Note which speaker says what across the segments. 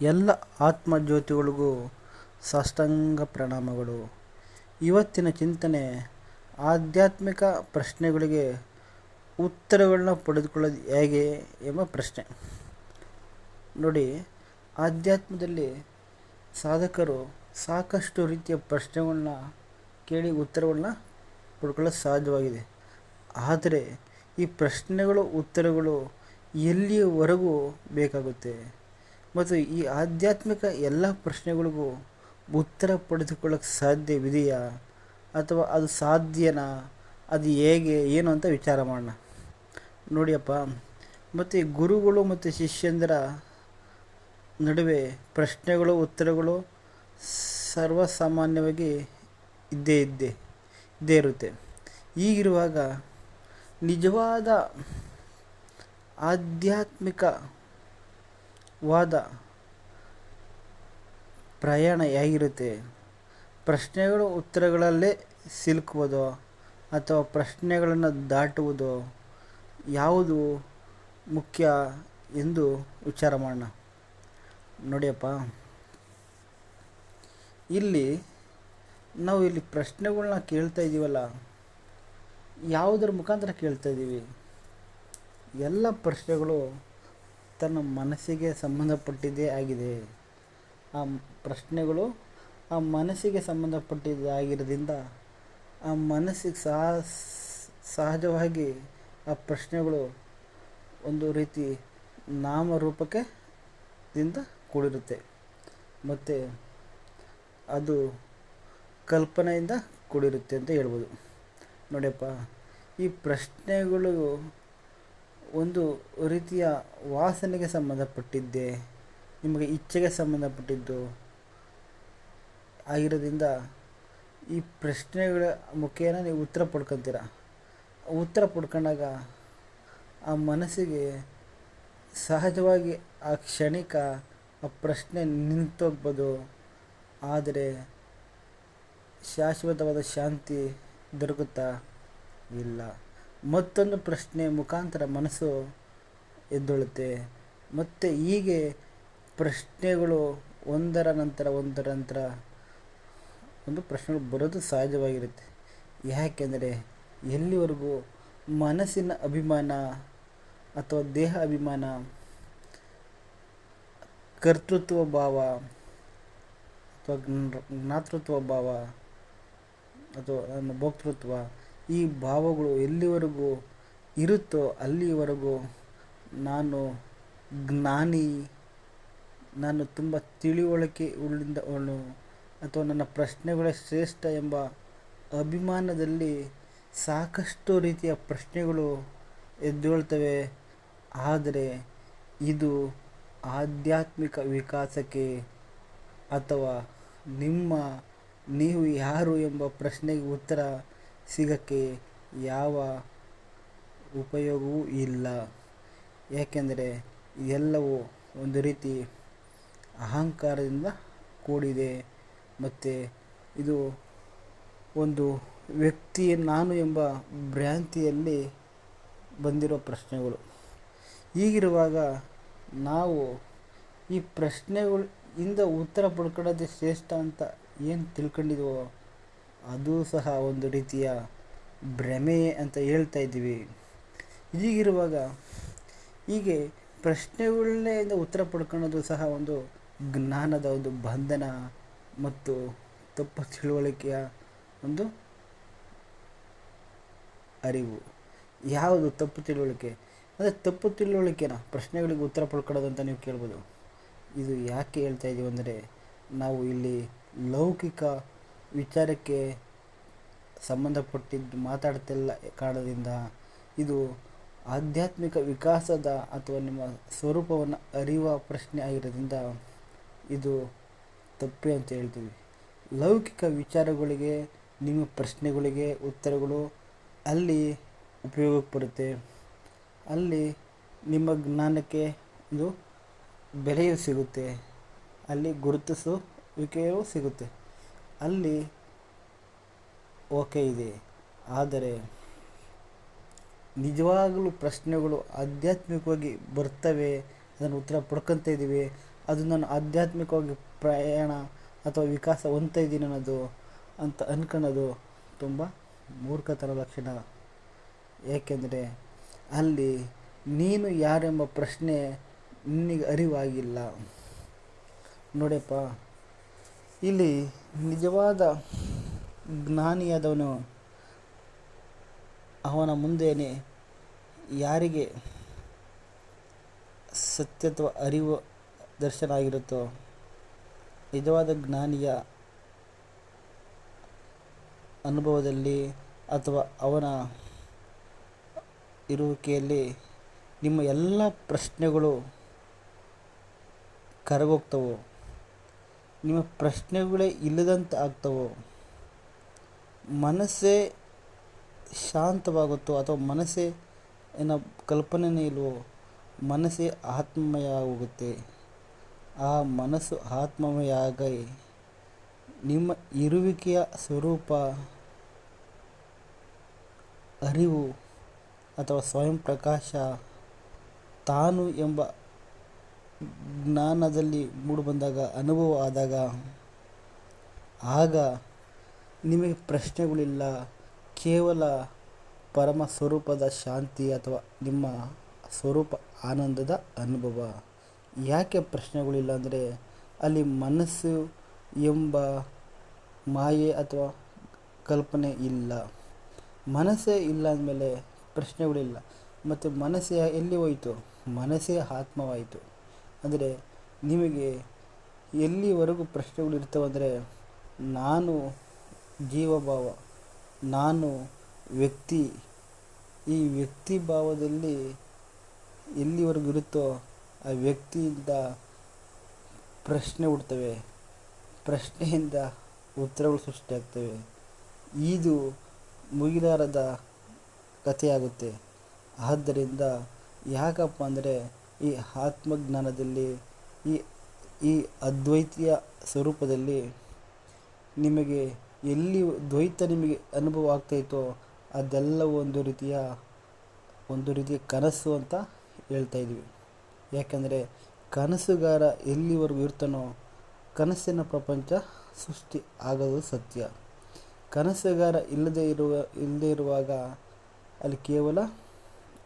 Speaker 1: ಎಲ್ಲ ಆತ್ಮಜ್ಯೋತಿಗಳಿಗೂ ಸಾಷ್ಟಾಂಗ ಪ್ರಣಾಮಗಳು. ಇವತ್ತಿನ ಚಿಂತನೆ ಆಧ್ಯಾತ್ಮಿಕ ಪ್ರಶ್ನೆಗಳಿಗೆ ಉತ್ತರಗಳನ್ನ ಪಡೆದುಕೊಳ್ಳೋದು ಹೇಗೆ ಎಂಬ ಪ್ರಶ್ನೆ. ನೋಡಿ, ಆಧ್ಯಾತ್ಮದಲ್ಲಿ ಸಾಧಕರು ಸಾಕಷ್ಟು ರೀತಿಯ ಪ್ರಶ್ನೆಗಳನ್ನ ಕೇಳಿ ಉತ್ತರಗಳನ್ನ ಪಡ್ಕೊಳ್ಳೋದು ಸಾಧ್ಯವಾಗಿದೆ ಆದರೆ ಈ ಪ್ರಶ್ನೆಗಳು, ಉತ್ತರಗಳು ಎಲ್ಲಿಯವರೆಗೂ ಬೇಕಾಗುತ್ತೆ? ಮತ್ತು ಈ ಆಧ್ಯಾತ್ಮಿಕ ಎಲ್ಲ ಪ್ರಶ್ನೆಗಳಿಗೂ ಉತ್ತರ ಪಡೆದುಕೊಳ್ಳೋಕ್ಕೆ ಸಾಧ್ಯವಿದೆಯಾ? ಅಥವಾ ಅದು ಸಾಧ್ಯನಾ? ಅದು ಹೇಗೆ? ಏನು ಅಂತ ವಿಚಾರ ಮಾಡೋಣ. ನೋಡಿಯಪ್ಪ, ಮತ್ತು ಗುರುಗಳು ಮತ್ತು ಶಿಷ್ಯಂದರ ನಡುವೆ ಪ್ರಶ್ನೆಗಳು, ಉತ್ತರಗಳು ಸರ್ವಸಾಮಾನ್ಯವಾಗಿ ಇದ್ದೇ ಇದ್ದೇ ಇದ್ದೇ ಇರುತ್ತೆ. ಈಗಿರುವಾಗ ನಿಜವಾದ ಆಧ್ಯಾತ್ಮಿಕವಾದ ಪ್ರಯಾಣ ಹೇಗಿರುತ್ತೆ? ಪ್ರಶ್ನೆಗಳು ಉತ್ತರಗಳಲ್ಲೇ ಸಿಲುಕುವುದೋ ಅಥವಾ ಪ್ರಶ್ನೆಗಳನ್ನು ದಾಟುವುದೋ ಯಾವುದು ಮುಖ್ಯ ಎಂದು ವಿಚಾರ ಮಾಡೋಣ. ನೋಡಿಯಪ್ಪ. ಇಲ್ಲಿ ನಾವು ಇಲ್ಲಿ ಪ್ರಶ್ನೆಗಳನ್ನ ಕೇಳ್ತಾ ಇದ್ದೀವಲ್ಲ ಯಾವುದರ ಮುಖಾಂತರ ಕೇಳ್ತಾ ಇದ್ದೀವಿ ಎಲ್ಲ ಪ್ರಶ್ನೆಗಳು ತನ್ನ ಮನಸ್ಸಿಗೆ ಸಂಬಂಧಪಟ್ಟಿದ್ದೇ ಆಗಿದೆ. ಆ ಪ್ರಶ್ನೆಗಳು ಆ ಮನಸ್ಸಿಗೆ ಸಂಬಂಧಪಟ್ಟಿದ್ದಾಗಿರೋದ್ರಿಂದ ಆ ಮನಸ್ಸಿಗೆ ಸಹ ಸಹಜವಾಗಿ ಆ ಪ್ರಶ್ನೆಗಳು ಒಂದು ರೀತಿ ನಾಮರೂಪಕ್ಕೆ ದಿಂದ ಕೂಡಿರುತ್ತೆ. ಮತ್ತು ಅದು ಕಲ್ಪನೆಯಿಂದ ಕೂಡಿರುತ್ತೆ ಅಂತ ಹೇಳ್ಬೋದು. ನೋಡಿಯಪ್ಪ, ಈ ಪ್ರಶ್ನೆಗಳು ಒಂದು ರೀತಿಯ ವಾಸನೆಗೆ ಸಂಬಂಧಪಟ್ಟಿದ್ದೆ, ನಿಮಗೆ ಇಚ್ಛೆಗೆ ಸಂಬಂಧಪಟ್ಟಿದ್ದು ಆಗಿರೋದ್ರಿಂದ ಈ ಪ್ರಶ್ನೆಗಳ ಮುಖೇನ ನೀವು ಉತ್ತರ ಪಡ್ಕೊತೀರ? ಉತ್ತರ ಪಡ್ಕೊಂಡಾಗ ಆ ಮನಸ್ಸಿಗೆ ಸಹಜವಾಗಿ ಆ ಕ್ಷಣಿಕ ಆ ಪ್ರಶ್ನೆ ನಿಂತೋಗ್ಬೋದು. ಆದರೆ ಶಾಶ್ವತವಾದ ಶಾಂತಿ ದೊರಕುತ್ತಾ ಇಲ್ಲ. ಮತ್ತೊಂದು ಪ್ರಶ್ನೆ ಮುಖಾಂತರ ಮನಸ್ಸು ಎದ್ದೊಳುತ್ತೆ. ಮತ್ತು ಹೀಗೆ ಪ್ರಶ್ನೆಗಳು ಒಂದರ ನಂತರ ಒಂದರ ನಂತರ ಒಂದು ಪ್ರಶ್ನೆಗಳು ಬರೋದು ಸಹಜವಾಗಿರುತ್ತೆ. ಯಾಕೆಂದರೆ ಎಲ್ಲಿವರೆಗೂ ಮನಸ್ಸಿನ ಅಭಿಮಾನ ಅಥವಾ ದೇಹ ಅಭಿಮಾನ, ಕರ್ತೃತ್ವ ಭಾವ ಅಥವಾ ಜ್ಞಾತೃತ್ವ ಭಾವ ಅಥವಾ ಭೋಕ್ತೃತ್ವ ಈ ಭಾವಗಳು ಎಲ್ಲಿವರೆಗೂ ಇರುತ್ತೋ ಅಲ್ಲಿವರೆಗೂ ನಾನು ಜ್ಞಾನಿ, ನಾನು ತುಂಬ ತಿಳಿವಳಿಕೆ ಉಳ್ಳಿಂದವನು ಅಥವಾ ನನ್ನ ಪ್ರಶ್ನೆಗಳೇ ಶ್ರೇಷ್ಠ ಎಂಬ ಅಭಿಮಾನದಲ್ಲಿ ಸಾಕಷ್ಟು ರೀತಿಯ ಪ್ರಶ್ನೆಗಳು ಎದ್ದೇಳ್ತವೆ. ಆದರೆ ಇದು ಆಧ್ಯಾತ್ಮಿಕ ವಿಕಾಸಕ್ಕೆ ಅಥವಾ ನಿಮ್ಮ ನೀವು ಯಾರು ಎಂಬ ಪ್ರಶ್ನೆಗೆ ಉತ್ತರ ಸಿಗೋಕ್ಕೆ ಯಾವ ಉಪಯೋಗವೂ ಇಲ್ಲ. ಏಕೆಂದರೆ ಎಲ್ಲವೂ ಒಂದು ರೀತಿ ಅಹಂಕಾರದಿಂದ ಕೂಡಿದೆ. ಮತ್ತು ಇದು ಒಂದು ವ್ಯಕ್ತಿ ನಾನು ಎಂಬ ಭ್ರಾಂತಿಯಲ್ಲಿ ಬಂದಿರೋ ಪ್ರಶ್ನೆಗಳು. ಹೀಗಿರುವಾಗ ನಾವು ಈ ಪ್ರಶ್ನೆಗಳು ಇಂದ ಉತ್ತರ ಪಡ್ಕೊಳ್ಳೋದೇ ಶ್ರೇಷ್ಠ ಅಂತ ಏನು ತಿಳ್ಕೊಂಡಿದ್ವೋ ಅದು ಸಹ ಒಂದು ರೀತಿಯ ಭ್ರಮೆ ಅಂತ ಹೇಳ್ತಾ ಇದ್ದೀವಿ. ಹೀಗಿರುವಾಗ ಹೀಗೆ ಪ್ರಶ್ನೆಗಳನ್ನೇ ಉತ್ತರ ಪಡ್ಕೊಳ್ಳೋದು ಸಹ ಒಂದು ಜ್ಞಾನದ ಒಂದು ಬಂಧನ ಮತ್ತು ತಪ್ಪು ತಿಳುವಳಿಕೆಯ ಒಂದು ಅರಿವು. ಯಾವುದು ತಪ್ಪು ತಿಳುವಳಿಕೆ? ಅಂದರೆ ತಪ್ಪು ತಿಳುವಳಿಕೆನ ಪ್ರಶ್ನೆಗಳಿಗೆ ಉತ್ತರ ಪಡ್ಕೊಳ್ಳೋದು ಅಂತ ನೀವು ಕೇಳ್ಬೋದು. ಇದು ಯಾಕೆ ಹೇಳ್ತಾ ಇದ್ದೀವಿ ಅಂದರೆ ನಾವು ಇಲ್ಲಿ ಲೌಕಿಕ ವಿಚಾರಕ್ಕೆ ಸಂಬಂಧಪಟ್ಟಿದ್ದು ಮಾತಾಡ್ತಿಲ್ಲ ಕಾರಣದಿಂದ ಇದು ಆಧ್ಯಾತ್ಮಿಕ ವಿಕಾಸದ ಅಥವಾ ನಿಮ್ಮ ಸ್ವರೂಪವನ್ನು ಅರಿಯುವ ಪ್ರಶ್ನೆ ಆಗಿರೋದ್ರಿಂದ ಇದು ತಪ್ಪೇ ಅಂತ ಹೇಳ್ತೀವಿ. ಲೌಕಿಕ ವಿಚಾರಗಳಿಗೆ, ನಿಮ್ಮ ಪ್ರಶ್ನೆಗಳಿಗೆ ಉತ್ತರಗಳು ಅಲ್ಲಿ ಉಪಯೋಗಕ್ಕೆ ಬರುತ್ತೆ ಅಲ್ಲಿ ನಿಮ್ಮ ಜ್ಞಾನಕ್ಕೆ ಒಂದು ಬೆಲೆಯೂ ಸಿಗುತ್ತೆ. ಅಲ್ಲಿ ಗುರುತಿಸುವಿಕೆಯೂ ಸಿಗುತ್ತೆ. ಅಲ್ಲಿ ಓಕೆ ಇದೆ. ಆದರೆ ನಿಜವಾಗಲೂ ಪ್ರಶ್ನೆಗಳು ಆಧ್ಯಾತ್ಮಿಕವಾಗಿ ಬರ್ತವೆ? ಅದನ್ನು ಉತ್ತರ ಪಡ್ಕೊತ ಇದ್ದೀವಿ ಅದು ನಾನು ಆಧ್ಯಾತ್ಮಿಕವಾಗಿ ಪ್ರಯಾಣ ಅಥವಾ ವಿಕಾಸ ಹೊಂದ್ತಾ ಇದ್ದೀನಿ ಅನ್ನೋದು ಅಂತ ಅನ್ಕೊಳ್ಳೋದು ತುಂಬ ಮೂರ್ಖತನ ಲಕ್ಷಣ. ಏಕೆಂದರೆ ಅಲ್ಲಿ ನೀನು ಯಾರೆಂಬ ಪ್ರಶ್ನೆ ನಿನಗೆ ಅರಿವಾಗಿಲ್ಲ. ನೋಡಪ್ಪ. ಇಲ್ಲಿ ನಿಜವಾದ ಜ್ಞಾನಿಯಾದವನು ಅವನ ಮುಂದೆಯೇ ಯಾರಿಗೆ ಸತ್ಯತ್ವ ಅರಿವು ದರ್ಶನ ಆಗಿರುತ್ತೋ ನಿಜವಾದ ಜ್ಞಾನಿಯ ಅನುಭವದಲ್ಲಿ ಅಥವಾ ಅವನ ಇರುವಿಕೆಯಲ್ಲಿ ನಿಮ್ಮ ಎಲ್ಲ ಪ್ರಶ್ನೆಗಳು ಕರಗೋಗ್ತವೋ ನಿಮ್ಮ ಪ್ರಶ್ನೆಗಳೇ ಇಲ್ಲದಂತೆ ಆಗ್ತವೋ? ಮನಸ್ಸೇ ಶಾಂತವಾಗುತ್ತೋ ಅಥವಾ ಮನಸ್ಸೇ ಏನೋ ಕಲ್ಪನೆನೇ ಇಲ್ವೋ? ಮನಸ್ಸೇ ಆತ್ಮಮಯ ಆಗುತ್ತೆ ಆ ಮನಸ್ಸು ಆತ್ಮಮಯ ಆಗಿ ನಿಮ್ಮ ಇರುವಿಕೆಯ ಸ್ವರೂಪ, ಅರಿವು ಅಥವಾ ಸ್ವಯಂ ಪ್ರಕಾಶ ತಾನು ಎಂಬ ಜ್ಞಾನದಲ್ಲಿ ಮೂಡಿಬಂದಾಗ, ಅನುಭವ ಆದಾಗ, ಆಗ ನಿಮಗೆ ಪ್ರಶ್ನೆಗಳಿಲ್ಲ. ಕೇವಲ ಪರಮ ಸ್ವರೂಪದ ಶಾಂತಿ ಅಥವಾ ನಿಮ್ಮ ಸ್ವರೂಪ ಆನಂದದ ಅನುಭವ. ಯಾಕೆ ಪ್ರಶ್ನೆಗಳಿಲ್ಲ ಅಂದರೆ, ಅಲ್ಲಿ ಮನಸ್ಸು ಎಂಬ ಮಾಯೆ ಅಥವಾ ಕಲ್ಪನೆ ಇಲ್ಲ. ಮನಸ್ಸೇ ಇಲ್ಲ ಅಂದಮೇಲೆ ಪ್ರಶ್ನೆಗಳಿಲ್ಲ. ಮತ್ತು ಮನಸ್ಸೇ ಎಲ್ಲಿ ಹೋಯಿತು? ಮನಸ್ಸೇ ಆತ್ಮವಾಯಿತು. ಅಂದರೆ ನಿಮಗೆ ಎಲ್ಲಿವರೆಗೂ ಪ್ರಶ್ನೆಗಳು ಇರ್ತವಂದರೆ ನಾನು ಜೀವಭಾವ, ನಾನು ವ್ಯಕ್ತಿ, ಈ ವ್ಯಕ್ತಿ ಭಾವದಲ್ಲಿ ಎಲ್ಲಿವರೆಗೂ ಇರುತ್ತೋ ಆ ವ್ಯಕ್ತಿಯಿಂದ ಪ್ರಶ್ನೆ ಹುಡ್ತವೆ ಪ್ರಶ್ನೆಯಿಂದ ಉತ್ತರಗಳು ಸೃಷ್ಟಿಯಾಗ್ತವೆ ಇದು ಮುಗಿಲಾರದ ಕಥೆಯಾಗುತ್ತೆ. ಆದ್ದರಿಂದ ಯಾಕಪ್ಪ ಅಂದರೆ ಈ ಆತ್ಮಜ್ಞಾನದಲ್ಲಿ, ಈ ಈ ಅದ್ವೈತಿಯ ಸ್ವರೂಪದಲ್ಲಿ ನಿಮಗೆ ಎಲ್ಲಿ ದ್ವೈತ ನಿಮಗೆ ಅನುಭವ ಆಗ್ತಾಯಿತ್ತೋ ಅದೆಲ್ಲ ಒಂದು ರೀತಿಯ ಒಂದು ರೀತಿಯ ಕನಸು ಅಂತ ಹೇಳ್ತಾ ಇದ್ವಿ. ಯಾಕೆಂದರೆ ಕನಸುಗಾರ ಎಲ್ಲಿವರೆಗೂ ಇರ್ತಾನೋ ಕನಸಿನ ಪ್ರಪಂಚ ಸೃಷ್ಟಿ ಆಗೋದು ಸತ್ಯ. ಕನಸುಗಾರ ಇಲ್ಲದೇ ಇರುವ, ಇಲ್ಲದೇ ಇರುವಾಗ ಅಲ್ಲಿ ಕೇವಲ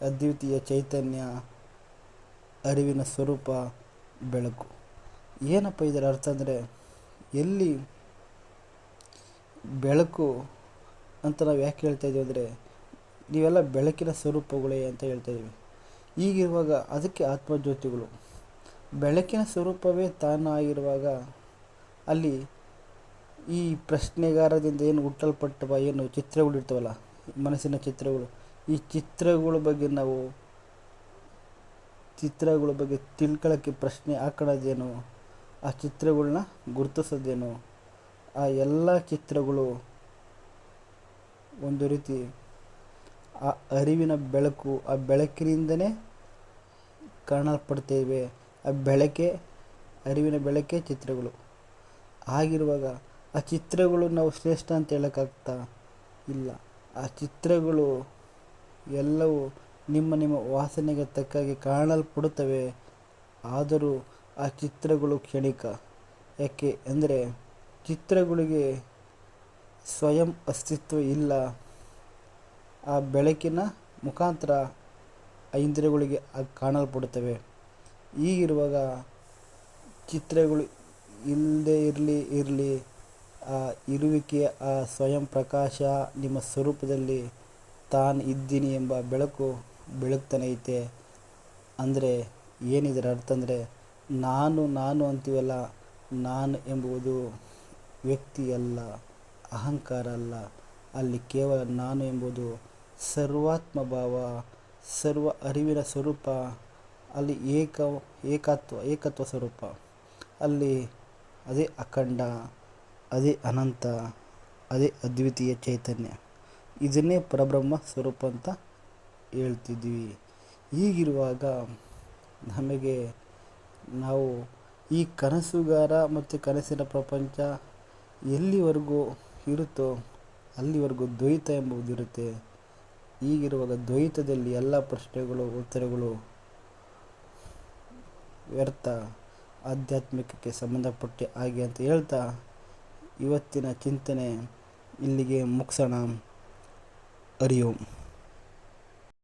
Speaker 1: ಅದ್ವಿತೀಯ ಚೈತನ್ಯ ಅರಿವಿನ ಸ್ವರೂಪ ಬೆಳಕು. ಏನಪ್ಪ ಇದರ ಅರ್ಥ ಅಂದರೆ, ಎಲ್ಲಿ ಬೆಳಕು ಅಂತ ನಾವು ಯಾಕೆ ಹೇಳ್ತಾ ಇದ್ದೀವಿ ಅಂದರೆ, ನೀವೆಲ್ಲ ಬೆಳಕಿನ ಸ್ವರೂಪಗಳೇ ಅಂತ ಹೇಳ್ತಾ ಇದ್ದೀವಿ ಈಗಿರುವಾಗ ಅದಕ್ಕೆ ಆತ್ಮಜ್ಯೋತಿಗಳು. ಬೆಳಕಿನ ಸ್ವರೂಪವೇ ತಾನಾಗಿರುವಾಗ ಅಲ್ಲಿ ಈ ಪ್ರಶ್ನೆಗಾರದಿಂದ ಏನು ಹುಟ್ಟಲ್ಪಟ್ಟವ, ಏನು ಚಿತ್ರಗಳು ಇರ್ತವಲ್ಲ, ಮನಸ್ಸಿನ ಚಿತ್ರಗಳು, ಈ ಚಿತ್ರಗಳ ಬಗ್ಗೆ ನಾವು ಚಿತ್ರಗಳ ಬಗ್ಗೆ ತಿಳ್ಕೊಳ್ಳೋಕ್ಕೆ ಪ್ರಶ್ನೆ ಹಾಕೊಳ್ಳೋದೇನು ಆ ಚಿತ್ರಗಳನ್ನ ಗುರುತಿಸೋದೇನು? ಆ ಎಲ್ಲ ಚಿತ್ರಗಳು ಒಂದು ರೀತಿ ಆ ಅರಿವಿನ ಬೆಳಕು ಆ ಬೆಳಕಿನಿಂದನೇ ಕಾಣಲ್ಪಡ್ತೇವೆ. ಆ ಬೆಳಕೆ, ಅರಿವಿನ ಬೆಳಕೆ ಚಿತ್ರಗಳು. ಆಗಿರುವಾಗ ಆ ಚಿತ್ರಗಳು ನಾವು ಶ್ರೇಷ್ಠ ಅಂತ ಹೇಳೋಕ್ಕಾಗ್ತಾ ಇಲ್ಲ. ಆ ಚಿತ್ರಗಳು ಎಲ್ಲವೂ ನಿಮ್ಮ ನಿಮ್ಮ ವಾಸನೆಗೆ ತಕ್ಕಾಗೆ ಕಾಣಲ್ಪಡುತ್ತವೆ. ಆದರೂ ಆ ಚಿತ್ರಗಳು ಕ್ಷಣಿಕ. ಯಾಕೆ ಅಂದರೆ ಚಿತ್ರಗಳಿಗೆ ಸ್ವಯಂ ಅಸ್ತಿತ್ವ ಇಲ್ಲ. ಆ ಬೆಳಕಿನ ಮುಖಾಂತರ ಆ ಇಂದ್ರಿಯಗಳಿಗೆ ಕಾಣಲ್ಪಡುತ್ತವೆ. ಈಗಿರುವಾಗ ಚಿತ್ರಗಳು ಇಲ್ಲದೇ ಇರಲಿ ಇರಲಿ, ಆ ಇರುವಿಕೆ ಆ ಸ್ವಯಂ ಪ್ರಕಾಶ ನಿಮ್ಮ ಸ್ವರೂಪದಲ್ಲಿ ತಾನು ಇದ್ದೀನಿ ಎಂಬ ಬೆಳಕು ಬೆಳಗ್ತಾನೆ ಐತೆ. ಅಂದರೆ ಏನಿದರ ಅರ್ಥ ಅಂದರೆ ನಾನು ನಾನು ಅಂತೀವಲ್ಲ, ನಾನು ಎಂಬುದು ವ್ಯಕ್ತಿ ಅಲ್ಲ ಅಹಂಕಾರ ಅಲ್ಲ. ಅಲ್ಲಿ ಕೇವಲ ನಾನು ಎಂಬುದು ಸರ್ವಾತ್ಮ ಭಾವ, ಸರ್ವ ಅರಿವಿನ ಸ್ವರೂಪ, ಅಲ್ಲಿ ಏಕ, ಏಕತ್ವ ಏಕತ್ವ ಸ್ವರೂಪ. ಅಲ್ಲಿ ಅದೇ ಅಖಂಡ, ಅದೇ ಅನಂತ, ಅದೇ ಅದ್ವಿತೀಯ ಚೈತನ್ಯ. ಇದನ್ನೇ ಪರಬ್ರಹ್ಮ ಸ್ವರೂಪ ಅಂತ ಹೇಳ್ತಿದ್ವಿ. ಹೀಗಿರುವಾಗ ನಮಗೆ ನಾವು ಈ ಕನಸುಗಾರ ಮತ್ತು ಕನಸಿನ ಪ್ರಪಂಚ ಎಲ್ಲಿವರೆಗೂ ಇರುತ್ತೋ ಅಲ್ಲಿವರೆಗೂ ದ್ವೈತ ಎಂಬುದಿರುತ್ತೆ ಈಗಿರುವಾಗ ದ್ವೈತದಲ್ಲಿ ಎಲ್ಲ ಪ್ರಶ್ನೆಗಳು, ಉತ್ತರಗಳು ವ್ಯರ್ಥ. ಆಧ್ಯಾತ್ಮಿಕಕ್ಕೆ ಸಂಬಂಧಪಟ್ಟ ಹಾಗೆ ಅಂತ ಹೇಳ್ತಾ ಇವತ್ತಿನ ಚಿಂತನೆ ಇಲ್ಲಿಗೆ ಮುಗಿಸೋಣ. ಓಂ